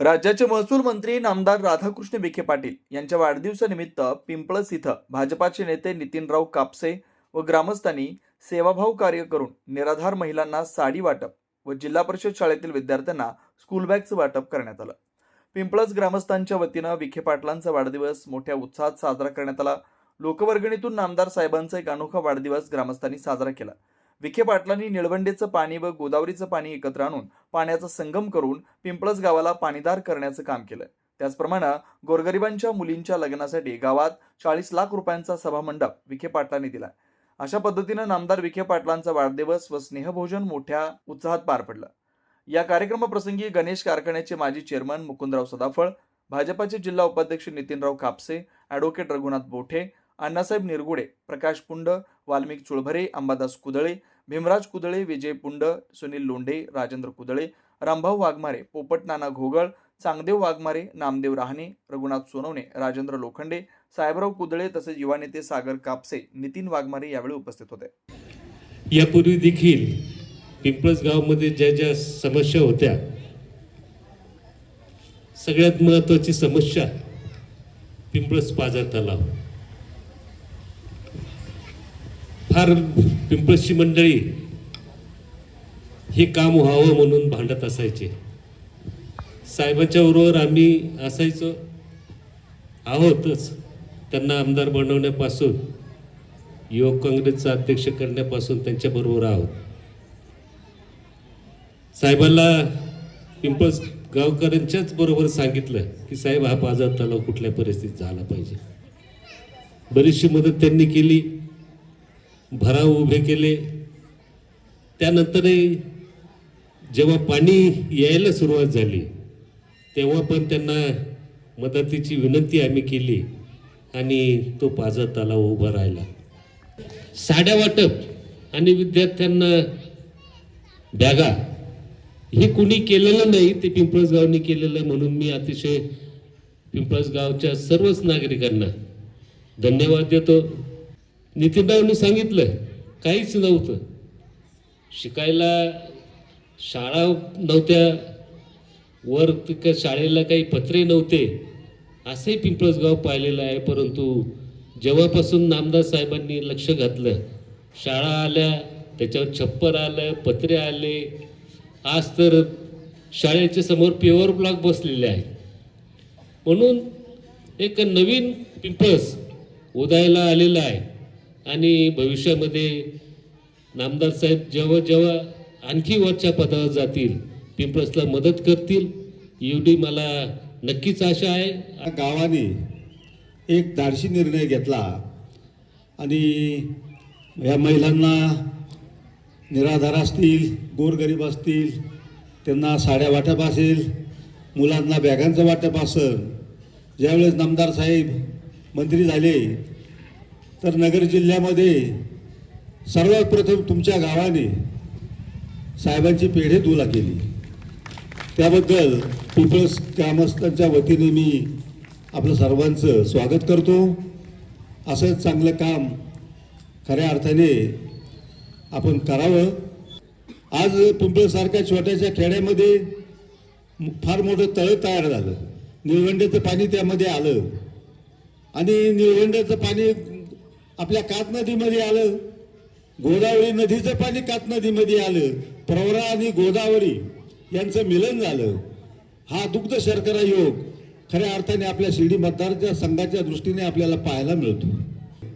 राज्याचे महसूल मंत्री नामदार राधाकृष्ण विखे पाटील यांच्या वाढदिवसानिमित्त पिंपळस इथं भाजपाचे नेते नितीनराव कापसे व ग्रामस्थांनी सेवाभाव कार्य करून निराधार महिलांना साडी वाटप व जिल्हा परिषद शाळेतील विद्यार्थ्यांना स्कूल बॅगचं वाटप करण्यात आलं. पिंपळस ग्रामस्थांच्या वतीनं विखे पाटलांचा वाढदिवस मोठ्या उत्साहात साजरा करण्यात आला. लोकवर्गणीतून नामदार साहेबांचा एक अनोखा वाढदिवस ग्रामस्थांनी साजरा केला. विखे पाटलांनी निळवंडेचं पाणी व गोदावरीचं पाणी एकत्र आणून पाण्याचा संगम करून पिंपळस गावाला पाणीदार करण्याचं काम केलं त्याचप्रमाणे गोरगरिबांच्या मुलींच्या लग्नासाठी गावात चाळीस लाख रुपयांचा सभामंडप विखे पाटलांनी दिला अशा पद्धतीनं नामदार विखे पाटलांचा वाढदिवस व स्नेहभोजन मोठ्या उत्साहात पार पडलं. या कार्यक्रमाप्रसंगी गणेश कारखान्याचे माजी चेअरमन मुकुंदराव सदाफळ भाजपाचे जिल्हा उपाध्यक्ष नितीनराव कापसे ॲडव्होकेट रघुनाथ बोठे अण्णासाहेब निरगुडे प्रकाश पुंड वाल्मिक चुळभरे अंबादास कुदळे भीमराज कुदळे विजय पुंड सुनील लोंढे राजेंद्र कुदळे रामभाऊ वाघमारे पोपट नाना घोगळ चांगदेव वाघमारे नामदेव राहणे रघुनाथ सोनवणे राजेंद्र लोखंडे साहेबराव कुदळे तसेच युवा नेते सागर कापसे नितीन वाघमारे यावेळी उपस्थित होते. यापूर्वी देखील पिंपळस गावामध्ये ज्या ज्या समस्या होत्या सगळ्यात महत्वाची समस्या पिंपळस पाझर तलाव फार पिंपळसची मंडळी हे काम व्हावं म्हणून भांडत असायचे. साहेबांच्या बरोबर आम्ही असायचो. आहोतच. त्यांना आमदार बनवण्यापासून युवक काँग्रेसचा अध्यक्ष करण्यापासून त्यांच्याबरोबर आहोत. साहेबांना पिंपल्स गावकऱ्यांच्याच बरोबर सांगितलं की साहेब हा बाजार तलाव कुठल्या परिस्थितीत झाला पाहिजे? बरीचशी मदत त्यांनी केली. भराव उभे केले. त्यानंतरही जेव्हा पाणी यायला सुरुवात झाली तेव्हा पण त्यांना मदतीची विनंती आम्ही केली आणि तो पाझर तलाव उभा राहिला. साड्या वाटप आणि विद्यार्थ्यांना बॅगा हे कुणी केलेलं नाही ते पिंपळसगावने केलेलं म्हणून मी अतिशय पिंपळसगावच्या सर्वच नागरिकांना धन्यवाद देतो. नितीनरावनी सांगितलं काहीच नव्हतं. शिकायला शाळा नव्हत्या वर तिकडे शाळेला काही पत्रे नव्हते असंही पिंपळस गाव पाहिलेलं आहे. परंतु जेव्हापासून नामदास साहेबांनी लक्ष घातलं शाळा आल्या त्याच्यावर छप्पर आलं पत्रे आले. आज तर शाळेच्या समोर प्युअर ब्लॉक बसलेले आहे. म्हणून एक नवीन पिंपळस उदायला आलेला आहे. आणि भविष्यामध्ये नामदार साहेब जेव्हा जेव्हा आणखी वरच्या पदावर जातील पिंपळसला मदत करतील एवढी मला नक्कीच आशा आहे. गावाने एक धाडशी निर्णय घेतला आणि या महिलांना निराधार असतील गोरगरीब असतील त्यांना साड्या वाटप असेल मुलांना बॅगांचं वाटप असेल. ज्यावेळेस नामदार साहेब मंत्री झाले तर नगर जिल्ह्यामध्ये सर्वात प्रथम तुमच्या गावाने साहेबांची पेढे दुला केली. त्याबद्दल पीपल्स ग्रामस्थांच्या वतीने मी आपलं सर्वांचं स्वागत करतो. असंच चांगलं काम खऱ्या अर्थाने आपण करावं. आज पिंपळसारख्या छोट्याशा खेड्यामध्ये फार मोठं तळं तयार झालं. निळवंड्याचं पाणी त्यामध्ये आलं. आणि निळवंड्याचं पाणी आपल्या कात नदीमध्ये आलं. गोदावरी नदीचं पाणी कात नदीमध्ये आलं. प्रवरा आणि गोदावरी यांचं मिलन झालं. हा दुग्ध शर्करा योग खऱ्या अर्थाने आपल्या शिर्डी मतदारच्या संघाच्या दृष्टीने आपल्याला पाहायला मिळतो.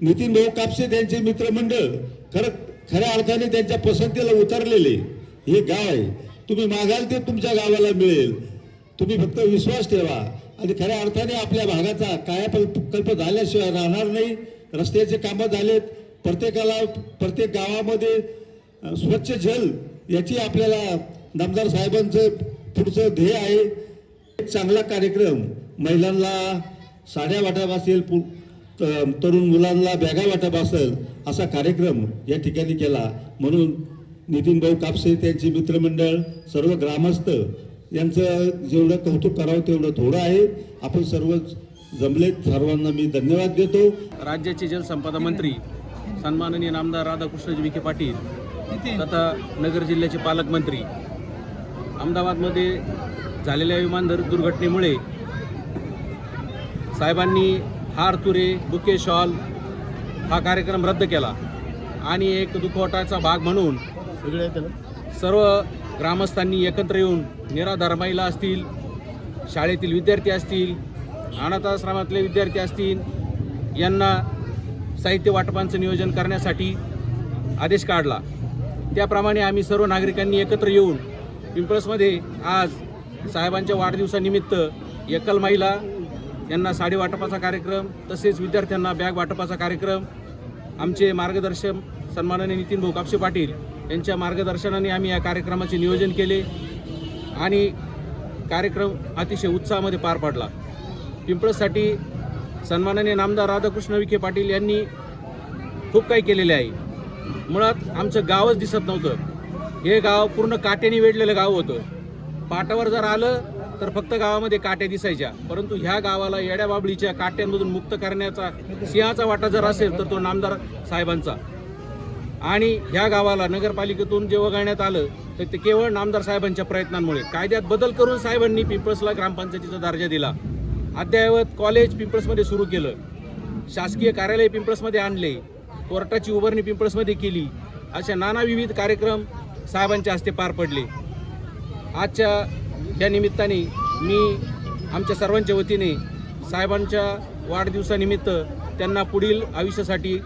नितीन भाऊ कापसे त्यांचे मित्रमंडळ खरं खऱ्या अर्थाने त्यांच्या पसंतीला उतरलेले. हे गाव आहे. तुम्ही मागाल ते तुमच्या गावाला मिळेल. तुम्ही फक्त विश्वास ठेवा. आणि खऱ्या अर्थाने आपल्या भागाचा कायाकल्प झाल्याशिवाय राहणार नाही. रस्त्याचे कामं झालेत प्रत्येकाला प्रत्येक गावामध्ये स्वच्छ जल याची आपल्याला नामदार साहेबांचं पुढचं ध्येय आहे. एक चांगला कार्यक्रम महिलांना साड्या वाटप असेल पु- त- तरुण मुलांना बॅगा वाटप असेल असा कार्यक्रम या ठिकाणी केला. म्हणून नितीन भाऊ कापसे त्यांचे मित्रमंडळ सर्व ग्रामस्थ यांचं जेवढं कौतुक करावं तेवढं थोडं आहे. आपण सर्व जमलेत. सर्वांना मी धन्यवाद देतो. राज्याचे जलसंपदा मंत्री सन्माननीय नामदार राधाकृष्णजी विखे पाटील तथा नगर जिल्ह्याचे पालकमंत्री अहमदाबादमध्ये झालेल्या विमान दुर्घटनेमुळे साहेबांनी हार तुरे बुके शॉल हा कार्यक्रम रद्द केला. आणि एक दुखवटाचा भाग म्हणून सर्व ग्रामस्थांनी एकत्र येऊन निराधार महिला असतील शाळेतील विद्यार्थी असतील अनाथाश्रमातले विद्यार्थी असतील यांना साहित्य वाटपांचं नियोजन करण्यासाठी आदेश काढला. त्याप्रमाणे आम्ही सर्व नागरिकांनी एकत्र येऊन पिंपळसमध्ये आज साहेबांच्या वाढदिवसानिमित्त एकल महिला यांना साडी वाटपाचा कार्यक्रम तसेच विद्यार्थ्यांना बॅग वाटपाचा कार्यक्रम आमचे मार्गदर्शक सन्माननीय नितीन भाऊ कापसे पाटील यांच्या मार्गदर्शनाने आम्ही या कार्यक्रमाचे नियोजन केले आणि कार्यक्रम अतिशय उत्साहामध्ये पार पडला. पिंपळसाठी सन्माननीय नामदार राधाकृष्ण विखे पाटील यांनी खूप काही केलेले आहे. मुळात आमचं गावच दिसत नव्हतं. हे गाव पूर्ण काट्याने वेढलेलं गाव होतं. पाटावर जर आलं तर फक्त गावामध्ये काट्या दिसायच्या. परंतु ह्या गावाला येड्या बाबळीच्या काट्यांमधून मुक्त करण्याचा सिंहाचा वाटा जर असेल तर तो नामदार साहेबांचा. आणि ह्या गावाला नगरपालिकेतून जे वगळण्यात आलं तर ते केवळ नामदार साहेबांच्या प्रयत्नांमुळे. कायद्यात बदल करून साहेबांनी पिंपळसला ग्रामपंचायतीचा दर्जा दिला. अद्ययावत कॉलेज पिंपळसमध्ये सुरू केलं. शासकीय कार्यालय पिंपळसमध्ये आणले. कोर्टाची उभारणी पिंपळसमध्ये केली. अशा नाना विविध कार्यक्रम साहेबांच्या हस्ते पार पडले. आजच्या या निमित्ताने मी आमच्या सर्वांच्या वतीने साहेबांच्या वाढदिवसानिमित्त त्यांना पुढील आयुष्यासाठी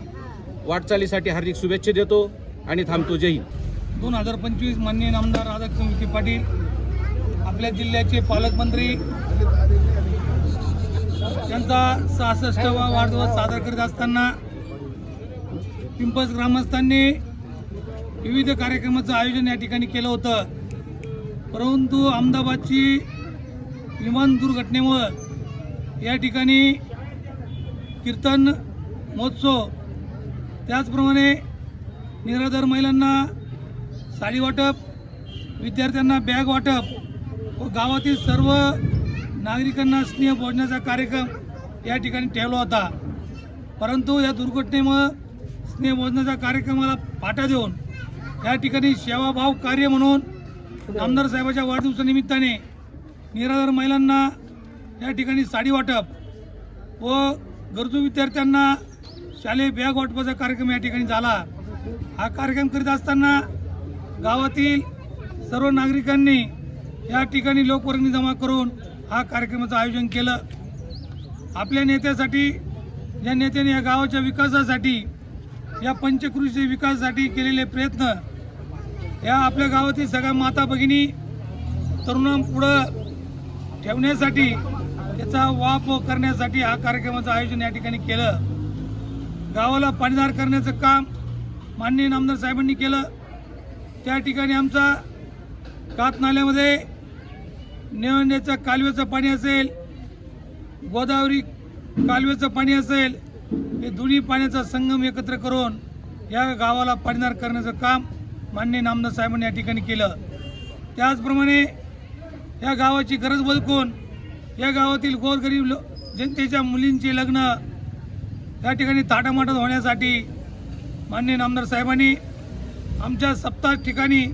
वाटचालीसाठी हार्दिक शुभेच्छा देतो आणि थांबतो. जय हिंद. दोन हजार पंचवीस माननीय नामदार राधाकृष्ण विखे पाटील आपल्या जिल्ह्याचे पालकमंत्री त्यांचा सहासष्टवा वाढदिवस साजरा करीत असताना पिंपल्स ग्रामस्थांनी विविध कार्यक्रमाचं आयोजन या ठिकाणी केलं होतं. परंतु अहमदाबादची विमान दुर्घटनेमुळं या ठिकाणी कीर्तन महोत्सव त्याचप्रमाणे निराधार महिलांना साडी वाटप विद्यार्थ्यांना बॅग वाटप व गावातील सर्व नागरिकांना स्नेह भोजनाचा कार्यक्रम या ठिकाणी ठेवला होता. परंतु या दुर्घटनेमुळं स्नेहभोजनाच्या कार्यक्रमाला पाठा देऊन या ठिकाणी सेवाभाव कार्य म्हणून आमदार साहेबाच्या वाढदिवसानिमित्ताने निराधार महिलांना या ठिकाणी साडी वाटप व गरजू विद्यार्थ्यांना शालेय बॅग वाटपाचा कार्यक्रम या ठिकाणी झाला. हा कार्यक्रम करीत असताना गावातील सर्व नागरिकांनी या ठिकाणी लोकवर्गणी जमा करून हा कार्यक्रमाचं आयोजन केलं. आपल्या नेत्यासाठी या नेत्याने या गावाच्या विकासासाठी या पंचकृषी विकासासाठी केलेले प्रयत्न या आपल्या गावातील सगळ्या माता भगिनी तरुणांपुढं ठेवण्यासाठी त्याचा वाप करण्यासाठी हा कार्यक्रमाचं आयोजन या ठिकाणी केलं. गावाला पाणीदार करण्याचं काम माननीय नामदार साहेबांनी केलं. त्या ठिकाणी आमचा कात नाल्यामध्ये नेवंड्याचं कालव्याचं पाणी असेल गोदावरी कालव्याचं पाणी असेल हे दोन्ही पाण्याचा संगम एकत्र करून या गावाला पाणीदार करण्याचं काम माननीय नामदार साहेबांनी या ठिकाणी केलं. त्याचप्रमाणे या गावाची गरज बदकून या गावातील गोरगरीब लो जनतेच्या मुलींचे लग्न या ठिकाणी ताटामाटात होण्यासाठी माननीय नामदार साहेबांनी आमच्या सप्ताह ठिकाणी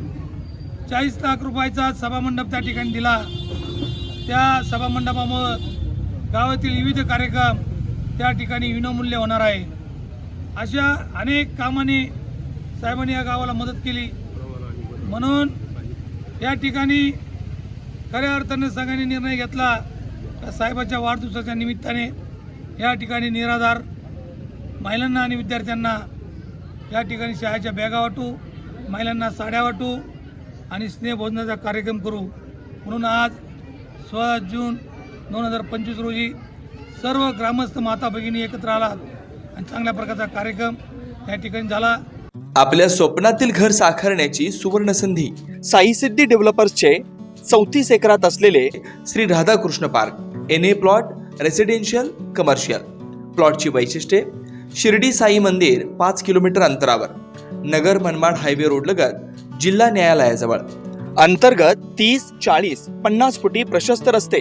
चाळीस लाख रुपयाचा सभामंडप त्या ठिकाणी दिला. त्या सभामंडपामुळं गावातील विविध कार्यक्रम त्या ठिकाणी विनामूल्य होणार आहे. अशा अनेक कामाने साहेबांनी या गावाला मदत केली. म्हणून या ठिकाणी खऱ्या अर्थाने सगळ्यांनी निर्णय घेतला साहेबाच्या वाढदिवसाच्या निमित्ताने या ठिकाणी निराधार महिलांना आणि विद्यार्थ्यांना या ठिकाणी शाळेच्या बॅगा वाटू महिलांना साड्या वाटू आणि स्नेहभोजनाचा कार्यक्रम करू. म्हणून आज सोळा जून दोन हजार पंचवीस रोजी सर्व ग्रामस्थ माता भगिनी एकत्र आलात आणि चांगल्या प्रकारचा कार्यक्रम या ठिकाणी झाला. आपल्या स्वप्नातील घर साकारण्याची सुवर्ण संधी साई सिद्धी डेव्हलपर्सचे चौतीस एकरात असलेले Shri Radhakrishna park N A plot residential commercial प्लॉटची वैशिष्ट्ये शिर्डी साई मंदिर पाच किलोमीटर अंतरावर नगर मनमाड हायवे रोड लगत जिल्हा न्यायालयाजवळ. अंतर्गत तीस चाळीस पन्नास फुटी प्रशस्त रस्ते